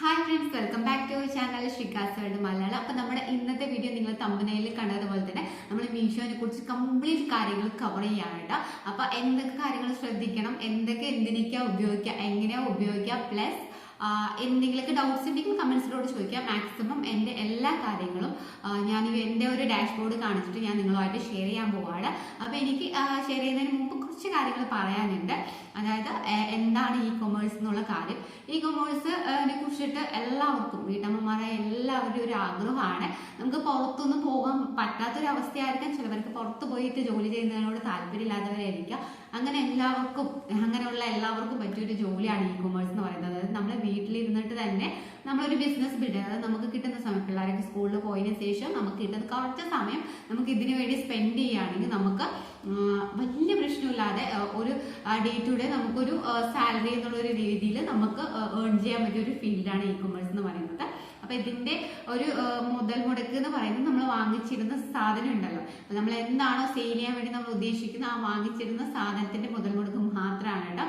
Hi friends welcome back to channel world Malayalam അപ്പോൾ നമ്മുടെ ഇന്നത്തെ വീഡിയോ നിങ്ങൾ തമ്പനയിൽ കണ്ടതുപോലെ തന്നെ നമ്മൾ മീഷോനെ കുറിച്ച് കംപ്ലീറ്റ് കാര്യങ്ങൾ കവർ ചെയ്യാണ് കേട്ടോ അപ്പോൾ എന്തൊക്കെ കാര്യങ്ങൾ ശ്രദ്ധിക്കണം എന്തൊക്കെ എന്തിനൊക്കെയാണ് ഉപയോഗിക്കുക എങ്ങനെയാണ് ഉപയോഗിക്കുക പ്ലസ് എന്തെങ്കിലുമൊക്കെ ഡൗട്ട്സ് ഉണ്ടെങ്കിൽ കമൻസിലോട് ചോദിക്കാം. മാക്സിമം എന്റെ എല്ലാ കാര്യങ്ങളും ഞാൻ എന്റെ ഒരു ഡാഷ്ബോർഡ് കാണിച്ചിട്ട് ഞാൻ നിങ്ങളുമായിട്ട് ഷെയർ ചെയ്യാൻ പോവാണ്. അപ്പോൾ എനിക്ക് ഷെയർ ചെയ്യുന്നതിന് മുമ്പ് കുറച്ച് കാര്യങ്ങൾ പറയാനുണ്ട്. അതായത് എന്താണ് ഇ കൊമേഴ്സ് എന്നുള്ള കാര്യം. ഇ കൊമേഴ്സിനെ കുറിച്ചിട്ട് എല്ലാവർക്കും വീട്ടമ്മമാരായ എല്ലാവരുടെയും ഒരു ആഗ്രഹമാണ്. നമുക്ക് പുറത്തൊന്നും പോകാൻ പറ്റാത്തൊരവസ്ഥയായിരിക്കാം. ചിലവർക്ക് പുറത്ത് പോയിട്ട് ജോലി ചെയ്യുന്നതിനോട് താല്പര്യമില്ലാത്തവരായിരിക്കാം. അങ്ങനെ എല്ലാവർക്കും അങ്ങനെയുള്ള എല്ലാവർക്കും പറ്റിയൊരു ജോലിയാണ് ഇ കൊമേഴ്സ് എന്ന് പറയുന്നത്. അതായത് നമ്മൾ വീട്ടിലിരുന്നിട്ട് തന്നെ നമ്മളൊരു ബിസിനസ് ബിൽഡ് അതായത് നമുക്ക് കിട്ടുന്ന സമയം പിള്ളേരൊക്കെ സ്കൂളിൽ പോയതിന് ശേഷം നമുക്ക് കിട്ടുന്ന കുറച്ച് സമയം നമുക്ക് ഇതിനു വേണ്ടി സ്പെൻഡ് ചെയ്യുകയാണെങ്കിൽ നമുക്ക് വലിയ പ്രശ്നമില്ലാതെ ഒരു ഡേ ടു ഡേ നമുക്കൊരു സാലറി എന്നുള്ള ഒരു രീതിയിൽ നമുക്ക് ഏൺ ചെയ്യാൻ പറ്റിയ ഒരു ഫീൽഡാണ് ഇ കൊമേഴ്സ് എന്ന് പറയുന്നത്. അപ്പൊ ഇതിന്റെ ഒരു മുതൽ മുടക്ക് എന്ന് പറയുന്നത് നമ്മൾ വാങ്ങിച്ചിരുന്ന സാധനം ഉണ്ടല്ലോ അപ്പൊ നമ്മൾ എന്താണോ സെയിൽ ചെയ്യാൻ വേണ്ടി നമ്മൾ ഉദ്ദേശിക്കുന്ന ആ വാങ്ങിച്ചിരുന്ന സാധനത്തിന്റെ മുതൽ മുടക്ക് മാത്രമാണ് കേട്ടോ.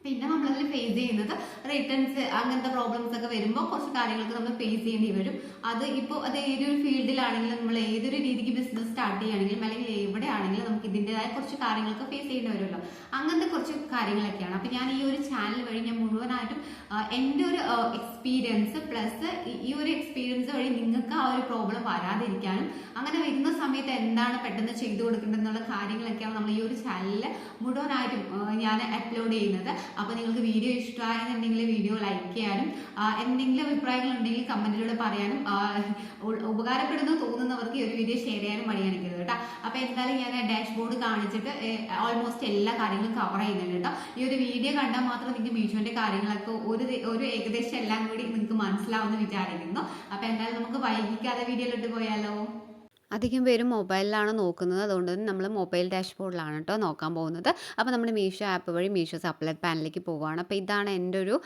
പിന്നെ നമ്മളതിൽ ഫേസ് ചെയ്യുന്നത് റിട്ടേൺസ് അങ്ങനത്തെ പ്രോബ്ലംസ് ഒക്കെ വരുമ്പോൾ കുറച്ച് കാര്യങ്ങൾക്ക് നമ്മൾ ഫേസ് ചെയ്യേണ്ടി വരും. അത് ഇപ്പോൾ അത് ഏതൊരു ഫീൽഡിലാണെങ്കിലും നമ്മൾ ഏതൊരു രീതിക്ക് ബിസിനസ് സ്റ്റാർട്ട് ചെയ്യുകയാണെങ്കിലും അല്ലെങ്കിൽ എവിടെയാണെങ്കിലും ഇതിന്റെതായ കുറച്ച് കാര്യങ്ങളൊക്കെ ഫേസ് ചെയ്യേണ്ടി വരുമല്ലോ. അങ്ങനത്തെ കുറച്ച് കാര്യങ്ങളൊക്കെയാണ്. അപ്പം ഞാൻ ഈ ഒരു ചാനൽ വഴി ഞാൻ മുഴുവനായിട്ടും എന്റെ ഒരു എക്സ്പീരിയൻസ് പ്ലസ് ഈ ഒരു എക്സ്പീരിയൻസ് വഴി നിങ്ങൾക്ക് ആ ഒരു പ്രോബ്ലം വരാതിരിക്കാനും അങ്ങനെ വരുന്ന സമയത്ത് എന്താണ് പെട്ടെന്ന് ചെയ്തു കൊടുക്കേണ്ടതെന്നുള്ള കാര്യങ്ങളൊക്കെയാണ് നമ്മൾ ഈ ഒരു ചാനലിൽ മുഴുവനായിട്ടും ഞാൻ അപ്ലോഡ് ചെയ്യുന്നത്. അപ്പോൾ നിങ്ങൾക്ക് വീഡിയോ ഇഷ്ടമായെന്നുണ്ടെങ്കിൽ വീഡിയോ ലൈക്ക് ചെയ്യാനും എന്തെങ്കിലും അഭിപ്രായങ്ങൾ ഉണ്ടെങ്കിൽ കമന്റിലൂടെ പറയാനും ഉപകാരപ്പെടുന്നു തോന്നുന്നവർക്ക് ഈ ഒരു വീഡിയോ ഷെയർ ചെയ്യാനും മടി കാണിക്കരുത് കേട്ടോ. അപ്പോൾ എന്തായാലും ഞാൻ ഡാഷ്ബോർഡ് കാണിച്ചിട്ട് ഓൾമോസ്റ്റ് എല്ലാ കാര്യങ്ങളും കവർ ചെയ്യുന്നുണ്ട് കേട്ടോ. ഈ ഒരു വീഡിയോ കണ്ടാൽ മാത്രം നിങ്ങൾക്ക് മീഷോന്റെ കാര്യങ്ങളൊക്കെ ഒരു ഒരു ഏകദേശം എല്ലാം കൂടി നിങ്ങൾക്ക് മനസ്സിലാവുമെന്ന് വിചാരിക്കുന്നു. അപ്പോൾ എന്തായാലും നമുക്ക് വൈകിക്കാതെ വീഡിയോയിലോട്ട് പോയാലോ? അധികം പേരും മൊബൈലിലാണ് നോക്കുന്നത്. അതുകൊണ്ട് തന്നെ നമ്മൾ മൊബൈൽ ഡാഷ്ബോർഡിലാണ് കേട്ടോ നോക്കാൻ പോകുന്നത്. അപ്പോൾ നമ്മൾ മീഷോ ആപ്പ് വഴി മീഷോ സപ്ലൈ പാനലിലേക്ക് പോവുകയാണ്. അപ്പോൾ ഇതാണ് എന്റെ ഒരു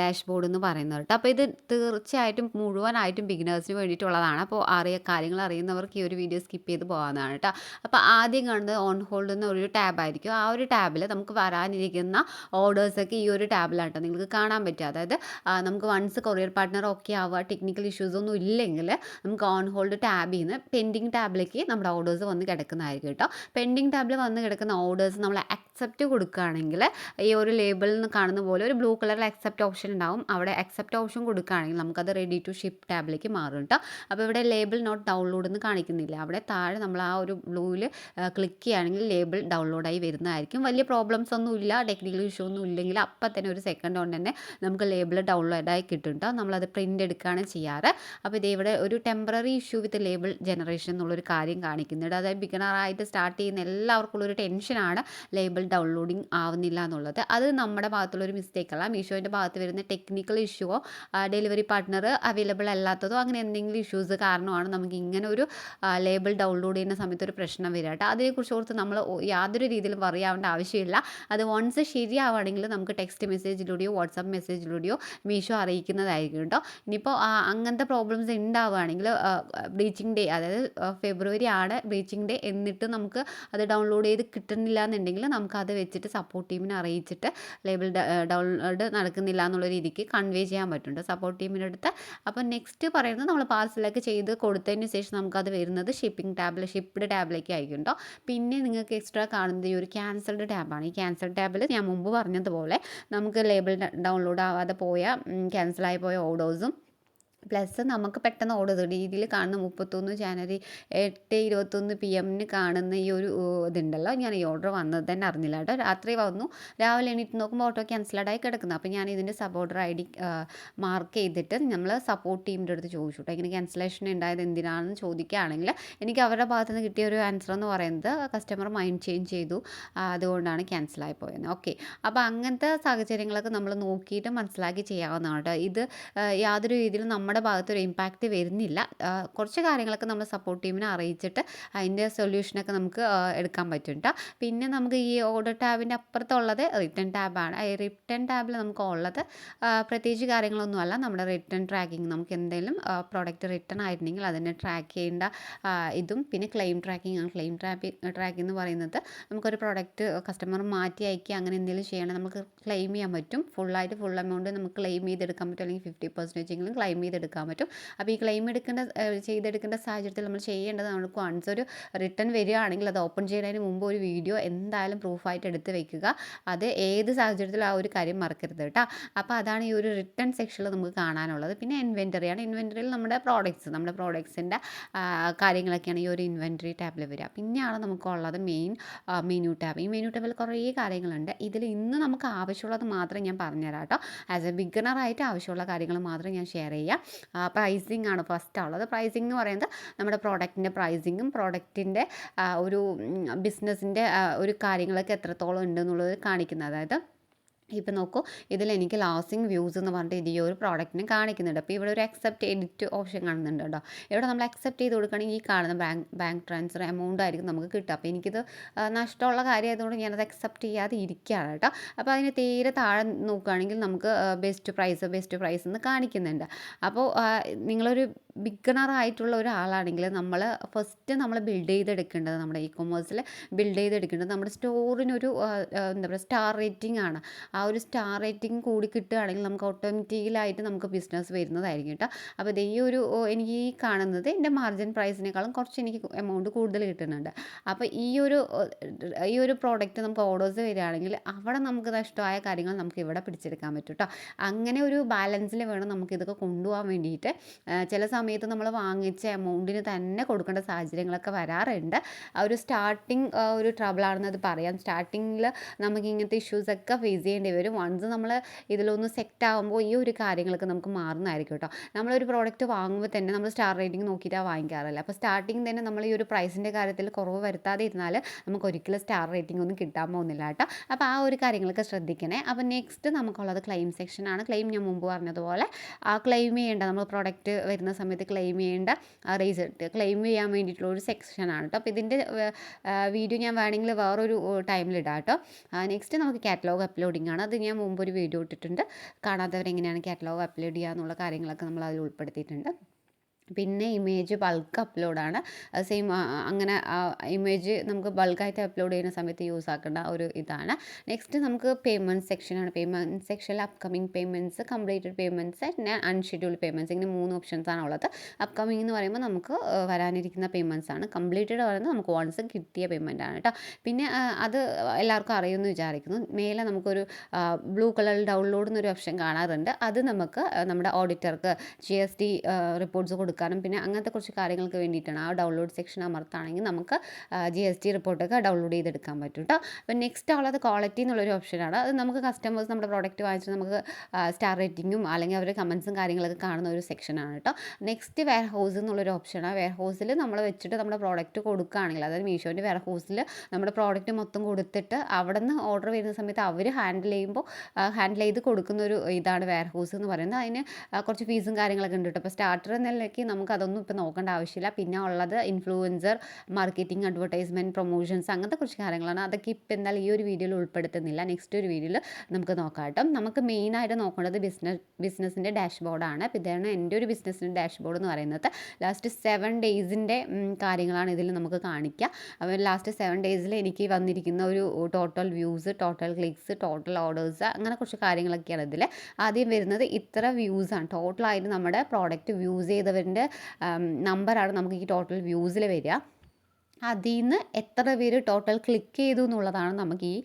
ഡാഷ്ബോർഡ് എന്ന് പറയുന്നത് കേട്ടോ. അപ്പോൾ ഇത് തീർച്ചയായിട്ടും മുഴുവനായിട്ടും ബിഗിനേഴ്സിന് വേണ്ടിയിട്ടുള്ളതാണ്. അപ്പോൾ അറിയ കാര്യങ്ങൾ അറിയുന്നവർക്ക് ഈ ഒരു വീഡിയോ സ്കിപ്പ് ചെയ്ത് പോകാവുന്നതാണ് കേട്ടോ. അപ്പോൾ ആദ്യം കാണുന്നത് ഓൺ ഹോൾഡ് എന്ന ഒരു ടാബായിരിക്കും ആ ഒരു ടാബിൽ നമുക്ക് വരാനിരിക്കുന്ന ഓർഡേഴ്സൊക്കെ ഈ ഒരു ടാബിലാണ് കേട്ടോ നിങ്ങൾക്ക് കാണാൻ പറ്റുക. അതായത് നമുക്ക് വൺസ് കൊറിയർ പാർട്ട്ണർ ഓക്കെ ആവുക ടെക്നിക്കൽ ഇഷ്യൂസ് ഒന്നും ഇല്ലെങ്കിൽ നമുക്ക് ഓൺ ഹോൾഡ് ടാബിൽ നിന്ന് പെൻഡിങ് ടാബിലേക്ക് നമ്മുടെ ഓർഡേഴ്സ് വന്ന് കിടക്കുന്നതായിരിക്കും കേട്ടോ. പെൻഡിങ് ടാബിൽ വന്ന് കിടക്കുന്ന ഓർഡേഴ്സ് നമ്മൾ അക്സെപ്റ്റ് കൊടുക്കുകയാണെങ്കിൽ ഈ ഒരു ലേബിളിൽ നിന്ന് കാണുന്ന പോലെ ഒരു ബ്ലൂ കളറിൽ അക്സെപ്റ്റ് ഓപ്ഷൻ ഉണ്ടാവും. അവിടെ അക്സെപ്റ്റ് ഓപ്ഷൻ കൊടുക്കുകയാണെങ്കിൽ നമുക്കത് റെഡി ടു ഷിപ്പ് ടാബിലേക്ക് മാറും കേട്ടോ. അപ്പോൾ ഇവിടെ ലേബിൾ നോട്ട് ഡൗൺലോഡ് എന്ന് കാണിക്കുന്നില്ല. അവിടെ താഴെ നമ്മൾ ആ ഒരു ബ്ലൂവിൽ ക്ലിക്ക് ചെയ്യുകയാണെങ്കിൽ ലേബിൾ ഡൗൺലോഡായി വരുന്നതായിരിക്കും. വലിയ പ്രോബ്ലംസ് ഒന്നും ഇല്ല. ടെക്നിക്കൽ ഇഷ്യൂ ഒന്നും ഇല്ലെങ്കിൽ അപ്പം തന്നെ ഒരു സെക്കൻഡ് കൊണ്ട് തന്നെ നമുക്ക് ലേബിൾ ഡൗൺലോഡായി കിട്ടും കേട്ടോ. നമ്മളത് പ്രിന്റ് എടുക്കുകയാണ് ചെയ്യാറ്. അപ്പോൾ ഇതേ ഇവിടെ ഒരു temporary issue with label generation എന്നുള്ളൊരു കാര്യം കാണിക്കുന്നുണ്ട്. അതായത് ബിഗണറായിട്ട് സ്റ്റാർട്ട് ചെയ്യുന്ന എല്ലാവർക്കും ഉള്ളൊരു ടെൻഷനാണ് ലേബിൾ ഡൗൺലോഡിങ് ആവുന്നില്ല എന്നുള്ളത്. അത് നമ്മുടെ ഭാഗത്തുള്ളൊരു മിസ്റ്റേക്കല്ല മീഷോന്റെ ഭാഗത്ത് വരുന്ന ടെക്നിക്കൽ ഇഷ്യൂവോ ഡെലിവറി പാർട്ട്ണർ അവൈലബിൾ അല്ലാത്തതോ അങ്ങനെ എന്തെങ്കിലും ഇഷ്യൂസ് കാരണമാണ് നമുക്ക് ഇങ്ങനെ ഒരു ലേബിൾ ഡൗൺലോഡ് ചെയ്യുന്ന സമയത്ത് ഒരു പ്രശ്നം വരിക കേട്ടോ. അതിനെക്കുറിച്ച് ഓർത്ത് നമ്മൾ യാതൊരു രീതിയിലും പറയാവേണ്ട ആവശ്യമില്ല. അത് വൺസ് ശരിയാവുകയാണെങ്കിൽ നമുക്ക് ടെക്സ്റ്റ് മെസ്സേജിലൂടെയോ വാട്സാപ്പ് മെസ്സേജിലൂടെയോ മീഷോ അറിയിക്കുന്നതായിരിക്കും കേട്ടോ. ഇനിയിപ്പോൾ അങ്ങനത്തെ പ്രോബ്ലംസ് ഉണ്ടാവുകയാണെങ്കിൽ ബ്ലീച്ചിങ് ഡേ അതായത് ഫെബ്രുവരി ആണ് ബ്ലീച്ചിങ് ഡേ എന്നിട്ട് നമുക്ക് അത് ഡൗൺലോഡ് ചെയ്ത് കിട്ടുന്നില്ല എന്നുണ്ടെങ്കിൽ അത് വെച്ചിട്ട് സപ്പോർട്ട് ടീമിനെ അറിയിച്ചിട്ട് ലേബിൾ ഡൗൺലോഡ് നടക്കുന്നില്ല എന്നുള്ള രീതിക്ക് കൺവേ ചെയ്യാൻ പറ്റുന്നുണ്ട്. സപ്പോർട്ട് ടീമിന്റെ അടുത്ത് അപ്പോൾ നെക്സ്റ്റ് പറയുന്നത് നമ്മൾ പാർസലൊക്കെ ചെയ്ത് കൊടുത്തതിന് ശേഷം നമുക്കത് വരുന്നത് ഷിപ്പിംഗ് ടാബിൽ ഷിപ്പ്ഡ് ടാബിലേക്ക് ആയിക്കുണ്ടോ പിന്നെ നിങ്ങൾക്ക് എക്സ്ട്രാ കാണുന്നത് ഈ ഒരു ക്യാൻസൽഡ് ടാബാണ് ഈ ക്യാൻസൽ ടാബിൽ ഞാൻ മുമ്പ് പറഞ്ഞതുപോലെ നമുക്ക് ലേബിൾ ഡൗൺലോഡ് ആവാതെ പോയ ക്യാൻസലായി പോയ ഓർഡേഴ്സും പ്ലസ് നമുക്ക് പെട്ടെന്ന് ഓർഡർ രീതിയിൽ കാണുന്ന മുപ്പത്തൊന്ന് ജാനുവരി എട്ട് ഇരുപത്തൊന്ന് പി എമ്മിന് കാണുന്ന ഈ ഒരു ഇതുണ്ടല്ലോ. ഞാൻ ഈ ഓർഡർ വന്നത് തന്നെ അറിഞ്ഞില്ല കേട്ടോ. രാത്രി വന്നു. രാവിലെ എണീറ്റ് നോക്കുമ്പോൾ ഓട്ടോ ക്യാൻസലഡായി കിടക്കുന്നു. അപ്പോൾ ഞാൻ ഇതിന്റെ sub order I D mark ചെയ്തിട്ട് നമ്മൾ സപ്പോർട്ട് ടീമിന്റെ അടുത്ത് ചോദിച്ചു കേട്ടോ ഇങ്ങനെ ക്യാൻസലേഷൻ ഉണ്ടായത് എന്തിനാണെന്ന് ചോദിക്കുകയാണെങ്കിൽ എനിക്ക് അവരുടെ ഭാഗത്തു നിന്ന് കിട്ടിയ ഒരു ആൻസർ എന്ന് പറയുന്നത് കസ്റ്റമർ മൈൻഡ് ചേഞ്ച് ചെയ്തു. അതുകൊണ്ടാണ് ക്യാൻസലായി പോയത് ഓക്കെ അപ്പോൾ അങ്ങനത്തെ സാഹചര്യങ്ങളൊക്കെ നമ്മൾ നോക്കിയിട്ട് മനസ്സിലാക്കി ചെയ്യാവുന്നതാണ് കേട്ടോ ഇത് യാതൊരു രീതിയിലും നമ്മുടെ നമ്മുടെ ഭാഗത്തൊരു ഇമ്പാക്റ്റ് വരുന്നില്ല. കുറച്ച് കാര്യങ്ങളൊക്കെ നമ്മൾ സപ്പോർട്ട് ടീമിനെ അറിയിച്ചിട്ട് അതിന്റെ സൊല്യൂഷനൊക്കെ നമുക്ക് എടുക്കാൻ പറ്റും കേട്ടോ പിന്നെ നമുക്ക് ഈ ഓർഡർ ടാബിന്റെ അപ്പുറത്തുള്ളത് റിട്ടേൺ ടാബാണ് റിട്ടേൺ ടാബിൽ നമുക്ക് ഉള്ളത് പ്രത്യേകിച്ച് കാര്യങ്ങളൊന്നുമല്ല നമ്മുടെ റിട്ടേൺ ട്രാക്കിംഗ് നമുക്ക് എന്തെങ്കിലും പ്രോഡക്റ്റ് റിട്ടേൺ ആയിട്ടുണ്ടെങ്കിൽ അതിനെ ട്രാക്ക് ചെയ്യേണ്ട ഇതും. പിന്നെ ക്ലെയിം ട്രാക്കിംഗ് ആണ്. ക്ലെയിം ട്രാക്കിംഗ് ട്രാക്കിംഗ് എന്ന് പറയുന്നത് നമുക്കൊരു പ്രോഡക്റ്റ് കസ്റ്റമർ മാറ്റി അയക്കുക അങ്ങനെ എന്തെങ്കിലും ചെയ്യണമെങ്കിൽ നമുക്ക് ക്ലെയിം ചെയ്യാൻ പറ്റും. ഫുള്ളായിട്ട് ഫുൾ എമൗണ്ട് നമുക്ക് ക്ലെയിം ചെയ്തെടുക്കാൻ പറ്റും. അല്ലെങ്കിൽ ഫിഫ്റ്റി പെർസെന്റേജ് എങ്കിലും ക്ലെയിം ചെയ്തെടുക്കാൻ പറ്റും. അപ്പോൾ ഈ ക്ലെയിം എടുക്കേണ്ട ചെയ്തെടുക്കേണ്ട സാഹചര്യത്തിൽ നമ്മൾ ചെയ്യേണ്ടത് നമ്മൾ വൺസ് ഒരു റിട്ടേൺ വരികയാണെങ്കിൽ അത് ഓപ്പൺ ചെയ്യുന്നതിന് മുമ്പ് ഒരു വീഡിയോ എന്തായാലും പ്രൂഫായിട്ട് എടുത്ത് വെക്കുക. അത് ഏത് സാഹചര്യത്തിലും ആ ഒരു കാര്യം മറക്കരുത് കേട്ടോ. അപ്പോൾ അതാണ് ഈ ഒരു റിട്ടേൺ സെക്ഷനിൽ നമുക്ക് കാണാനുള്ളത്. പിന്നെ ഇൻവെന്ററിയാണ് ഇൻവെന്ററിയിൽ നമ്മുടെ പ്രോഡക്റ്റ്സ് നമ്മുടെ പ്രോഡക്ട്സിന്റെ കാര്യങ്ങളൊക്കെയാണ് ഈ ഒരു ഇൻവെന്ററി ടാബിൽ വരിക. പിന്നെയാണ് നമുക്കുള്ളത് മെയിൻ മെനു ടാബ് ഈ മെനു ടാബിൽ കുറേ കാര്യങ്ങളുണ്ട്. ഇതിൽ ഇന്ന് നമുക്ക് ആവശ്യമുള്ളത് മാത്രമേ ഞാൻ പറഞ്ഞുതരാം കേട്ടോ. ആസ് എ ബിഗിനറായിട്ട് ആവശ്യമുള്ള കാര്യങ്ങൾ മാത്രമേ ഞാൻ ഷെയർ ചെയ്യാം. പ്രൈസിങ് ആണ് ഫസ്റ്റ് ഉള്ളത് പ്രൈസിങ് എന്ന് പറയുന്നത് നമ്മുടെ പ്രോഡക്റ്റിന്റെ പ്രൈസിങ്ങും പ്രോഡക്റ്റിന്റെ ഒരു ബിസിനസ്സിന്റെ ഒരു കാര്യങ്ങളൊക്കെ എത്രത്തോളം ഉണ്ടെന്നുള്ളത് കാണിക്കുന്നത്. അതായത് ഇപ്പം നോക്കൂ ഇതിൽ എനിക്ക് ലാസ്റ്റിംഗ് വ്യൂസ് എന്ന് പറഞ്ഞിട്ട് ഈ ഒരു പ്രോഡക്റ്റിന് കാണിക്കുന്നുണ്ട്. അപ്പോൾ ഇവിടെ ഒരു അക്സെപ്റ്റ് എഡിറ്റ് ഓപ്ഷൻ കാണുന്നുണ്ട് കേട്ടോ. ഇവിടെ നമ്മൾ അക്സെപ്റ്റ് ചെയ്ത് കൊടുക്കുകയാണെങ്കിൽ ഈ കാണുന്ന ബാങ്ക് ബാങ്ക് ട്രാൻസ്ഫർ എമൗണ്ട് ആയിരിക്കും നമുക്ക് കിട്ടുക. അപ്പോൾ എനിക്കിത് നഷ്ടമുള്ള കാര്യമായതുകൊണ്ട് ഞാനത് അക്സെപ്റ്റ് ചെയ്യാതെ ഇരിക്കുകയാണ് കേട്ടോ. അപ്പോൾ അതിന് തീരെ താഴെ നോക്കുകയാണെങ്കിൽ നമുക്ക് ബെസ്റ്റ് പ്രൈസ് ബെസ്റ്റ് പ്രൈസ് എന്ന് കാണിക്കുന്നുണ്ട്. അപ്പോൾ നിങ്ങളൊരു ബിഗണർ ആയിട്ടുള്ള ഒരാളാണെങ്കിൽ നമ്മൾ ഫസ്റ്റ് നമ്മൾ ബിൽഡ് ചെയ്തെടുക്കേണ്ടത് നമ്മുടെ ഇ കൊമേഴ്സിൽ ബിൽഡ് ചെയ്തെടുക്കേണ്ടത് നമ്മുടെ സ്റ്റോറിനൊരു എന്താ പറയുക സ്റ്റാർ റേറ്റിംഗ് ആണ്. ആ ഒരു സ്റ്റാർ റേറ്റിംഗ് കൂടി കിട്ടുകയാണെങ്കിൽ നമുക്ക് ഓട്ടോമാറ്റിക്കലായിട്ട് നമുക്ക് ബിസിനസ് വരുന്നതായിരിക്കും കേട്ടോ. അപ്പോൾ ഇത് ഈ ഒരു എനിക്ക് ഈ കാണുന്നത് എന്റെ മാർജിൻ പ്രൈസിനേക്കാളും കുറച്ച് എനിക്ക് എമൗണ്ട് കൂടുതൽ കിട്ടുന്നുണ്ട്. അപ്പോൾ ഈ ഒരു ഈ ഒരു പ്രോഡക്റ്റ് നമുക്ക് ഓർഡേഴ്സ് വരികയാണെങ്കിൽ അവിടെ നമുക്ക് നഷ്ടമായ കാര്യങ്ങൾ നമുക്ക് ഇവിടെ പിടിച്ചെടുക്കാൻ പറ്റും കേട്ടോ. അങ്ങനെ ഒരു ബാലൻസിൽ വേണം നമുക്ക് ഇതൊക്കെ കൊണ്ടുപോകാൻ വേണ്ടിയിട്ട്. ചില സമയത്ത് നമ്മൾ വാങ്ങിച്ച എമൗണ്ടിന് തന്നെ കൊടുക്കേണ്ട സാഹചര്യങ്ങളൊക്കെ വരാറുണ്ട്. ഒരു സ്റ്റാർട്ടിങ് ഒരു ട്രബിളാണെന്ന് അത് പറയാം. സ്റ്റാർട്ടിങ്ങിൽ നമുക്ക് ഇങ്ങനത്തെ ഇഷ്യൂസൊക്കെ ഫേസ് ചെയ്യേണ്ടി വരും. വൺസ് നമ്മൾ ഇതിലൊന്ന് സെറ്റ് ആകുമ്പോൾ ഈ ഒരു കാര്യങ്ങളൊക്കെ നമുക്ക് മാറുന്നതായിരിക്കും കേട്ടോ നമ്മളൊരു പ്രോഡക്റ്റ് വാങ്ങുമ്പോൾ തന്നെ നമ്മൾ സ്റ്റാർ റേറ്റിംഗ് നോക്കിയിട്ടാണ് വാങ്ങിക്കാറില്ല? അപ്പോൾ സ്റ്റാർട്ടിങ് തന്നെ നമ്മൾ ഈ ഒരു പ്രൈസിന്റെ കാര്യത്തിൽ കുറവ് വരുത്താതെ ഇരുന്നാൽ നമുക്ക് ഒരിക്കലും സ്റ്റാർ റേറ്റിംഗ് ഒന്നും കിട്ടാൻ പോകുന്നില്ല കേട്ടോ അപ്പോൾ ആ ഒരു കാര്യങ്ങളൊക്കെ ശ്രദ്ധിക്കണേ. അപ്പോൾ നെക്സ്റ്റ് നമുക്കുള്ളത് ക്ലെയിം സെക്ഷനാണ് ക്ലെയിം ഞാൻ മുമ്പ് പറഞ്ഞതുപോലെ ആ ക്ലെയിം ചെയ്യേണ്ട നമ്മൾ പ്രോഡക്റ്റ് വരുന്ന സമയത്ത് ക്ലെയിം ചെയ്യേണ്ട റിസൾട്ട് ക്ലെയിം ചെയ്യാൻ വേണ്ടിയിട്ടുള്ള ഒരു സെക്ഷനാണ് കേട്ടോ അപ്പോൾ ഇതിന്റെ വീഡിയോ ഞാൻ വേണമെങ്കിൽ വേറൊരു ടൈമിലിടാം കേട്ടോ നെക്സ്റ്റ് നമുക്ക് കാറ്റലോഗ് അപ്ലോഡിംഗ് അത് ഞാൻ മുമ്പ് ഒരു വീഡിയോ ഇട്ടിട്ടുണ്ട്. കാണാത്തവരെങ്ങനെയാണ് കാറ്റലോഗ് അപ്ലോഡ് ചെയ്യുക എന്നുള്ള കാര്യങ്ങളൊക്കെ നമ്മൾ അതിൽ ഉൾപ്പെടുത്തിയിട്ടുണ്ട്. പിന്നെ ഇമേജ് ബൾക്ക് അപ്ലോഡാണ് സെയിം അങ്ങനെ ഇമേജ് നമുക്ക് ബൾക്കായിട്ട് അപ്ലോഡ് ചെയ്യുന്ന സമയത്ത് യൂസ് ആക്കേണ്ട ഒരു ഇതാണ്. നെക്സ്റ്റ് നമുക്ക് പേയ്മെന്റ് സെക്ഷനാണ് പേയ്മെന്റ് സെക്ഷനിൽ അപ്കമിങ് പേയ്മെന്റ്സ് കംപ്ലീറ്റഡ് പേയ്മെന്റ്സ് പിന്നെ അൺഷെഡ്യൂൾഡ് പേയ്മെന്റ്സ് ഇങ്ങനെ മൂന്ന് ഓപ്ഷൻസ് ആണ് ഉള്ളത്. അപ്കമിങ് എന്ന് പറയുമ്പോൾ നമുക്ക് വരാനിരിക്കുന്ന പേയ്മെന്റ്സ് ആണ്. കംപ്ലീറ്റഡ് പറയുന്നത് നമുക്ക് വൺസ് കിട്ടിയ പേയ്മെന്റ് ആണ് കേട്ടോ. പിന്നെ അത് എല്ലാവർക്കും അറിയുമെന്ന് വിചാരിക്കുന്നു. മേലെ നമുക്കൊരു ബ്ലൂ കളറിൽ ഡൗൺലോഡ് എന്നൊരു ഓപ്ഷൻ കാണാറുണ്ട്. അത് നമുക്ക് നമ്മുടെ ഓഡിറ്റർക്ക് ജി എസ് ടി റിപ്പോർട്ട്സ് കൊടുക്കാനും. പിന്നെ അങ്ങനത്തെ കുറച്ച് കാര്യങ്ങൾക്ക് വേണ്ടിയിട്ടാണ് ആ ഡൗൺലോഡ് സെക്ഷൻ അമർത്താണെങ്കിൽ നമുക്ക് ജി എസ് ടി റിപ്പോർട്ടൊക്കെ ഡൗൺലോഡ് ചെയ്തെടുക്കാൻ പറ്റും കേട്ടോ അപ്പം നെക്സ്റ്റ് ഉള്ളത് ക്വാളിറ്റി എന്നുള്ളൊരു ഓപ്ഷനാണ് അത് നമുക്ക് കസ്റ്റമേഴ്സ് നമ്മുടെ പ്രോഡക്റ്റ് വാങ്ങിച്ചിട്ട് നമുക്ക് സ്റ്റാർ റേറ്റിങ്ങും അല്ലെങ്കിൽ അവരുടെ കമൻസും കാര്യങ്ങളൊക്കെ കാണുന്ന ഒരു സെക്ഷനാണ് കേട്ടോ നെക്സ്റ്റ് വെയർ ഹൗസ് എന്നുള്ളൊരു ഓപ്ഷനാണ് വെയർ ഹൗസിൽ നമ്മൾ വെച്ചിട്ട് നമ്മുടെ പ്രോഡക്റ്റ് കൊടുക്കുകയാണെങ്കിൽ അതായത് മീഷോന്റെ വെയർ ഹൗസിൽ നമ്മുടെ പ്രോഡക്റ്റ് മൊത്തം കൊടുത്തിട്ട് അവിടെ നിന്ന് ഓർഡർ വരുന്ന സമയത്ത് അവർ ഹാൻഡിൽ ചെയ്യുമ്പോൾ ഹാൻഡിൽ ചെയ്ത് കൊടുക്കുന്ന ഒരു ഇതാണ് വെയർ ഹൗസ് എന്ന് പറയുന്നത്. അതിന് കുറച്ച് ഫീസും കാര്യങ്ങളൊക്കെ ഉണ്ട് കേട്ടോ അപ്പോൾ സ്റ്റാർട്ടർ എന്ന നിലയ്ക്ക് നമുക്ക് അതൊന്നും ഇപ്പോൾ നോക്കേണ്ട ആവശ്യമില്ല. പിന്നെ ഉള്ളത് ഇൻഫ്ലുവൻസർ മാർക്കറ്റിംഗ് അഡ്വർടൈസ്മെന്റ് പ്രൊമോഷൻസ് അങ്ങനത്തെ കുറച്ച് കാര്യങ്ങളാണ്. അതൊക്കെ ഇപ്പോൾ എന്തായാലും ഈ ഒരു വീഡിയോയിൽ ഉൾപ്പെടുത്തുന്നില്ല. നെക്സ്റ്റ് ഒരു വീഡിയോയിൽ നമുക്ക് നോക്കാം കേട്ടോ. നമുക്ക് മെയിനായിട്ട് നോക്കേണ്ടത് ബിസിനസ് ബിസിനസ്സിന്റെ ഡാഷ്ബോർഡാണ് അപ്പോൾ ഇതാണ് എന്റെ ഒരു ബിസിനസ്സിന്റെ ഡാഷ്ബോർഡ് എന്ന് പറയുന്നത്. ലാസ്റ്റ് സെവൻ ഡേയ്സിന്റെ കാര്യങ്ങളാണ് ഇതിൽ നമുക്ക് കാണിക്കുക. അപ്പോൾ ലാസ്റ്റ് സെവൻ ഡേയ്സിൽ എനിക്ക് വന്നിരിക്കുന്ന ഒരു total views total clicks total orders അങ്ങനെ കുറച്ച് കാര്യങ്ങളൊക്കെയാണ് ഇതിൽ. ആദ്യം വരുന്നത് ഇത്ര വ്യൂസാണ് ടോട്ടലായിട്ട് നമ്മുടെ പ്രോഡക്റ്റ് വ്യൂസ് ചെയ്തവരുടെ നമ്പറാണ് നമുക്ക് ഈ ടോട്ടൽ വ്യൂസിൽ വരിക. അതിൽ നിന്ന് എത്ര പേര് ടോട്ടൽ ക്ലിക്ക് ചെയ്തു എന്നുള്ളതാണ് നമുക്ക് ഈ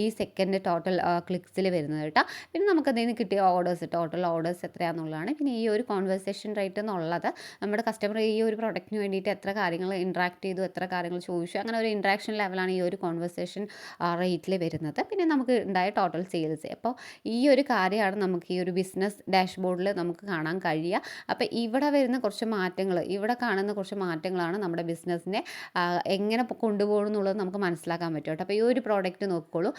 ഈ സെക്കൻഡ് ടോട്ടൽ ക്ലിക്സിൽ വരുന്നത് കേട്ടോ. പിന്നെ നമുക്ക് അതിൽ നിന്ന് കിട്ടിയ ഓർഡേഴ്സ് ടോട്ടൽ ഓർഡേഴ്സ് എത്രയാണെന്നുള്ളതാണ് പിന്നെ ഈ ഒരു കോൺവെർസേഷൻ റേറ്റ് എന്നുള്ളത് നമ്മുടെ കസ്റ്റമർ ഈ ഒരു പ്രൊഡക്റ്റിന് വേണ്ടിയിട്ട് എത്ര കാര്യങ്ങൾ ഇൻട്രാക്ട് ചെയ്തു എത്ര കാര്യങ്ങൾ ചോദിച്ചു അങ്ങനെ ഒരു ഇൻട്രാക്ഷൻ ലെവലാണ് ഈ ഒരു കോൺവെർസേഷൻ റേറ്റിൽ വരുന്നത്. പിന്നെ നമുക്ക് ഉണ്ടായ ടോട്ടൽ സെയിൽസ് അപ്പോൾ ഈ ഒരു കാര്യമാണ് നമുക്ക് ഈ ഒരു ബിസിനസ് ഡാഷ്ബോർഡിൽ നമുക്ക് കാണാൻ കഴിയുക. അപ്പോൾ ഇവിടെ വരുന്ന കുറച്ച് മാറ്റങ്ങൾ ഇവിടെ കാണുന്ന കുറച്ച് മാറ്റങ്ങളാണ് നമ്മുടെ ബിസിനസ്സിനെ എങ്ങനെ കൊണ്ടുപോകണം എന്നുള്ളത് നമുക്ക് മനസ്സിലാക്കാൻ പറ്റും കേട്ടോ. അപ്പോൾ ഈ ഒരു പ്രോഡക്റ്റ് നോക്കിക്കോളൂ.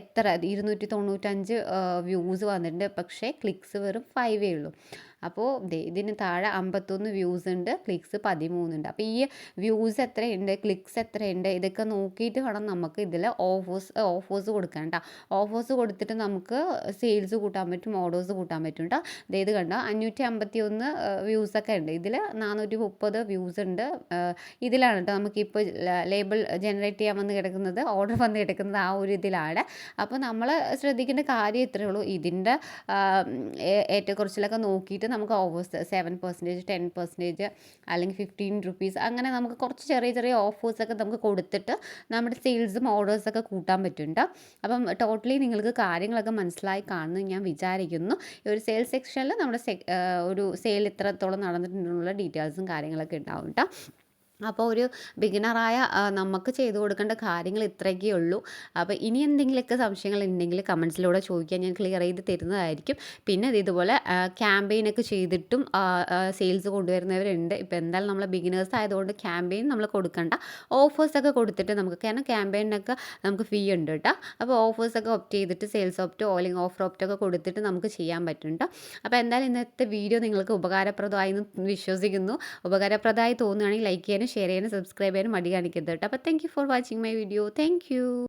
എത്ര ഇരുന്നൂറ്റി തൊണ്ണൂറ്റഞ്ച് വ്യൂസ് വന്നിട്ടുണ്ട്. പക്ഷേ ക്ലിക്സ് വെറും ഫൈവേ ഉള്ളൂ. അപ്പോൾ ഇതിന് താഴെ അമ്പത്തൊന്ന് വ്യൂസ് ഉണ്ട് ക്ലിക്സ് പതിമൂന്നുണ്ട്. അപ്പോൾ ഈ വ്യൂസ് എത്രയുണ്ട് ക്ലിക്സ് എത്രയുണ്ട് ഇതൊക്കെ നോക്കിയിട്ട് വേണം നമുക്ക് ഇതിൽ ഓഫേഴ്സ് ഓഫേഴ്സ് കൊടുക്കാൻ കേട്ടോ ഓഫേഴ്സ് കൊടുത്തിട്ട് നമുക്ക് സെയിൽസ് കൂട്ടാൻ പറ്റും ഓർഡേഴ്സ് കൂട്ടാൻ പറ്റും കേട്ടോ ഇത് കണ്ടോ അഞ്ഞൂറ്റി അമ്പത്തി ഒന്ന് വ്യൂസൊക്കെ ഉണ്ട്. ഇതിൽ നാനൂറ്റി മുപ്പത് വ്യൂസ് ഉണ്ട് ഇതിലാണ് കേട്ടോ നമുക്കിപ്പോൾ ലേബിൾ ജനറേറ്റ് ചെയ്യാൻ വന്ന് കിടക്കുന്നത് ഓർഡർ വന്ന് കിടക്കുന്നത് ആ ഒരു ഇതിലാണ്. അപ്പോൾ നമ്മൾ ശ്രദ്ധിക്കേണ്ട കാര്യം ഇത്രയേ ഉള്ളൂ. ഇതിന്റെ ഏറ്റക്കുറച്ചിലൊക്കെ നോക്കിയിട്ട് നമുക്ക് offers seven percentage ten percentage അല്ലെങ്കിൽ ഫിഫ്റ്റീൻ റുപ്പീസ് അങ്ങനെ നമുക്ക് കുറച്ച് ചെറിയ ചെറിയ ഓഫേഴ്സൊക്കെ നമുക്ക് കൊടുത്തിട്ട് നമ്മുടെ സെയിൽസും ഓർഡേഴ്സൊക്കെ കൂട്ടാൻ പറ്റുന്നുണ്ട്. അപ്പം ടോട്ടലി നിങ്ങൾക്ക് കാര്യങ്ങളൊക്കെ മനസ്സിലായി കാണുന്നു ഞാൻ വിചാരിക്കുന്നു. ഈ ഒരു സെയിൽസ് സെക്ഷനിൽ നമ്മുടെ ഒരു സെയിൽ ഇത്രത്തോളം നടന്നിട്ടുള്ള ഡീറ്റെയിൽസും കാര്യങ്ങളൊക്കെ ഉണ്ടാവും കേട്ടോ അപ്പോൾ ഒരു ബിഗിനറായ നമുക്ക് ചെയ്തു കൊടുക്കേണ്ട കാര്യങ്ങൾ ഇത്രയൊക്കെ ഉള്ളൂ. അപ്പോൾ ഇനി എന്തെങ്കിലുമൊക്കെ സംശയങ്ങൾ ഉണ്ടെങ്കിൽ കമൻസിലൂടെ ചോദിക്കാൻ ഞാൻ ക്ലിയർ ചെയ്ത് തരുന്നതായിരിക്കും. പിന്നെ അത് ഇതുപോലെ ക്യാമ്പയിനൊക്കെ ചെയ്തിട്ടും സെയിൽസ് കൊണ്ടുവരുന്നവരുണ്ട്. ഇപ്പോൾ എന്തായാലും നമ്മൾ ബിഗിനേഴ്സ് ആയതുകൊണ്ട് ക്യാമ്പയിൻ നമ്മൾ കൊടുക്കേണ്ട. ഓഫേഴ്സൊക്കെ കൊടുത്തിട്ട് നമുക്ക് കാരണം ക്യാമ്പയിനൊക്കെ നമുക്ക് ഫീ ഉണ്ട് കേട്ടോ അപ്പോൾ ഓഫേഴ്സൊക്കെ ഓപ്റ്റ് ചെയ്തിട്ട് സെയിൽസ് ഓപ്റ്റോ അല്ലെങ്കിൽ ഓഫർ ഓപ്റ്റൊക്കെ കൊടുത്തിട്ട് നമുക്ക് ചെയ്യാൻ പറ്റുന്നുണ്ട് അപ്പോൾ എന്തായാലും ഇന്നത്തെ വീഡിയോ നിങ്ങൾക്ക് ഉപകാരപ്രദമായി എന്ന് വിശ്വസിക്കുന്നു. ഉപകാരപ്രദമായി തോന്നുകയാണെങ്കിൽ ലൈക്ക് ചെയ്യാനും ഷെയർ ചെയ്യാനും സബ്സ്ക്രൈബ് ചെയ്യാനും മടി കാണിക്കരുത് കേട്ടോ. അപ്പോൾ thank for watching my video thank